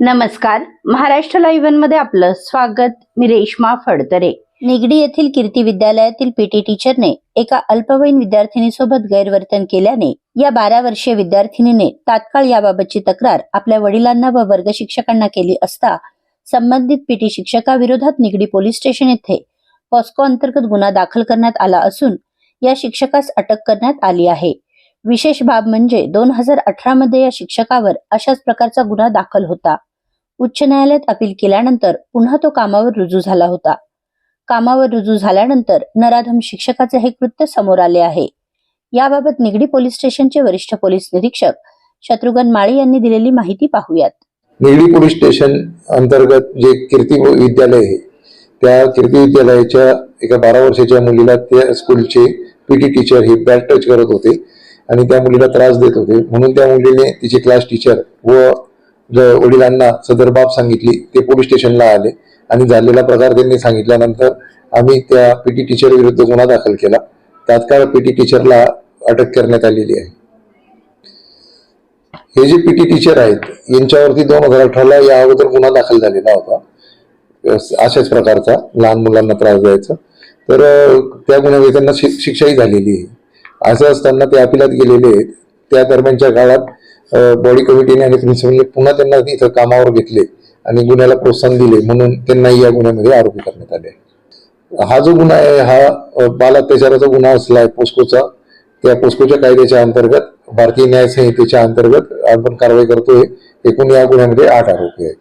नमस्कार. महाराष्ट्र लाईव्हमध्ये आपलं स्वागत. मी रेश्मा फडतरे. निगडी येथील कीर्ती विद्यालयातील पीटी टीचरने एका अल्पवयीन विद्यार्थिनीसोबत गैरवर्तन केल्याने या बारा वर्षीय विद्यार्थिनीने तात्काळ याबाबतची तक्रार आपल्या वडिलांना व वर्ग शिक्षकांना केली असता संबंधित पीटी शिक्षकाविरोधात निगडी पोलीस स्टेशन येथे पॉस्को अंतर्गत गुन्हा दाखल करण्यात आला असून या शिक्षकास अटक करण्यात आली आहे. विशेष बाब म्हणजे दोन हजार अठरा मध्ये या शिक्षकावर अशाच प्रकारचा गुन्हा दाखल होता. उच्च न्यायालयात अपील केल्यानंतर पुन्हा तो कामावर रुजू झाला होता. कामावर रुजू झाल्यानंतर नराधम शिक्षकाचे हे कृत्य समोर आले आहे. याबाबत निगडी पोलीस स्टेशनचे वरिष्ठ पोलीस निरीक्षक शत्रुघ्न माळी यांनी दिलेली माहिती पाहूयात. निगडी पोलीस स्टेशन अंतर्गत जे कीर्ती विद्यालय आहे त्या कीर्ती विद्यालयाच्या एका बारा वर्षाच्या मुलीला त्या स्कूलचे पीटी टीचर हे बॅट टच करत होते आणि त्या मुलीला त्रास देत होते. म्हणून त्या मुलीने तिचे क्लास टीचर व वडिलांना सदर बाब सांगितली ते पोलीस स्टेशनला आले आणि झालेला प्रकार त्यांनी सांगितल्यानंतर आम्ही त्या पीटी टीचर विरुद्ध गुन्हा दाखल केला. तात्काळ पीटी टीचरला अटक करण्यात आलेली आहे. हे जे पीटी टीचर आहेत यांच्यावरती दोन हजार अठराला या अगोदर गुन्हा दाखल झालेला होता. अशाच प्रकारचा लहान मुलांना त्रास द्यायचा. तर त्या गुन्ह्यामध्ये त्यांना शि- शिक्षाही झालेली आहे. असं असताना ते अपिलात गेलेले आहेत. त्या दरम्यानच्या काळात बॉडी कमिटीने आणि प्रिन्सिपलने पुन्हा त्यांना इथं कामावर घेतले आणि गुन्ह्याला प्रोत्साहन दिले म्हणून त्यांनाही या गुन्ह्यामध्ये आरोपी करण्यात आले. हा जो गुन्हा आहे हा अं, बाल अत्याचाराचा गुन्हा असला आहे पोस्कोचा त्या पोस्कोच्या कायद्याच्या अंतर्गत भारतीय न्याय संहितेच्या अंतर्गत आपण कारवाई करतोय. एकूण या गुन्ह्यामध्ये आठ आरोपी आहेत.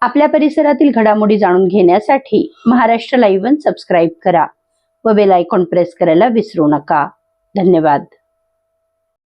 आपल्या परिसरातील घडामोडी जाणून घेण्यासाठी महाराष्ट्र लाईव्ह सबस्क्राईब करा व बेल आयकॉन प्रेस करायला विसरू नका. धन्यवाद.